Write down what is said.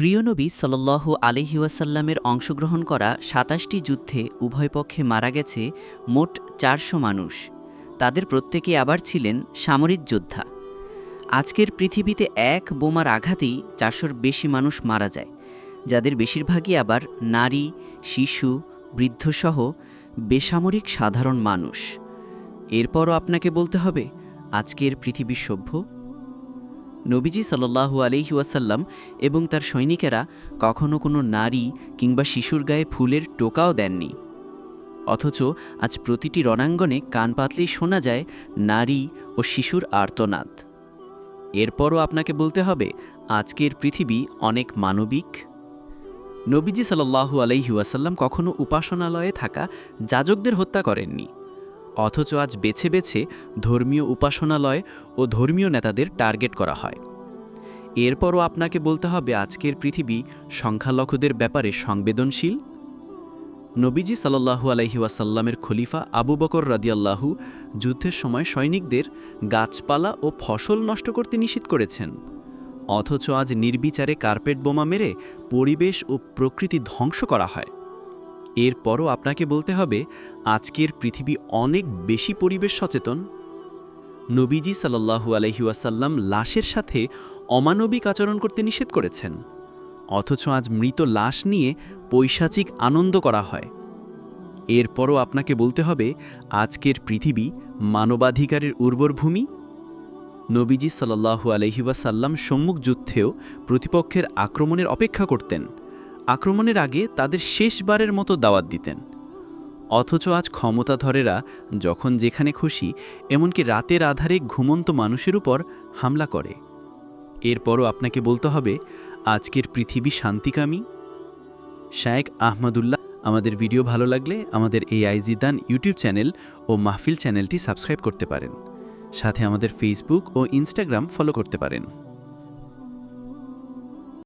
প্রিয় নবী সাল্লাহ আলিহাসাল্লামের অংশগ্রহণ করা সাতাশটি যুদ্ধে উভয় পক্ষে মারা গেছে মোট চারশো মানুষ। তাদের প্রত্যেকে আবার ছিলেন সামরিক যোদ্ধা। আজকের পৃথিবীতে এক বোমার আঘাতেই চারশোর বেশি মানুষ মারা যায়, যাদের বেশিরভাগই আবার নারী, শিশু, বৃদ্ধসহ বেসামরিক সাধারণ মানুষ। এরপরও আপনাকে বলতে হবে, আজকের পৃথিবী সভ্য নবীজি সাল্লাহু আলহি ওয়াসাল্লাম এবং তার সৈনিকেরা কখনো কোনো নারী কিংবা শিশুর গায়ে ফুলের টোকাও দেননি। অথচ আজ প্রতিটি রণাঙ্গনে কান পাতলেই শোনা যায়, নারী ও শিশুর আর্তনাদ। এরপরও আপনাকে বলতে হবে, আজকের পৃথিবী অনেক মানবিক? নবীজি সাল্লাহু আলহি ওয়াসাল্লাম কখনো উপাসনালয়ে থাকা যাজকদের হত্যা করেননি। অথচ আজ বেছে বেছে ধর্মীয় উপাসনালয় ও ধর্মীয় নেতাদের টার্গেট করা হয়। এরপরও আপনাকে বলতে হবে আজকের পৃথিবী সংখ্যালঘুদের ব্যাপারে সংবেদনশীল। নবীজি সাল্লাহু ওয়াসাল্লামের খলিফা আবু বকর রাদিয়াল্লাহু যুদ্ধের সময় সৈনিকদের গাছপালা ও ফসল নষ্ট করতে নিষেধ করেছেন। অথচ আজ নির্বিচারে কার্পেট বোমা মেরে পরিবেশ ও প্রকৃতি ধ্বংস করা হয়। এরপরও আপনাকে বলতে হবে, আজকের পৃথিবী অনেক বেশি পরিবেশ সচেতন। নবীজি সাল্লাহু আলহিউসাল্লাম লাশের সাথে অমানবিক আচরণ করতে নিষেধ করেছেন। অথচ আজ মৃত লাশ নিয়ে পৈশাচিক আনন্দ করা হয়। এরপরও আপনাকে বলতে হবে, আজকের পৃথিবী মানবাধিকারের উর্বর ভূমি। নবীজি সাল্লাহু আলহিউসাল্লাম সম্মুখ যুদ্ধেও প্রতিপক্ষের আক্রমণের অপেক্ষা করতেন। আক্রমণের আগে তাদের শেষবারের মতো দাওয়াত দিতেন। অথচ আজ ক্ষমতাধরেরা যখন যেখানে খুশি, এমনকি রাতের আধারে ঘুমন্ত মানুষের উপর হামলা করে। এরপরও আপনাকে বলতে হবে, আজকের পৃথিবী শান্তিকামী। শায়েক আহমদুল্লাহ, আমাদের ভিডিও ভালো লাগলে আমাদের এই আইজিদান ইউটিউব চ্যানেল ও মাহফিল চ্যানেলটি সাবস্ক্রাইব করতে পারেন। সাথে আমাদের ফেসবুক ও ইনস্টাগ্রাম ফলো করতে পারেন।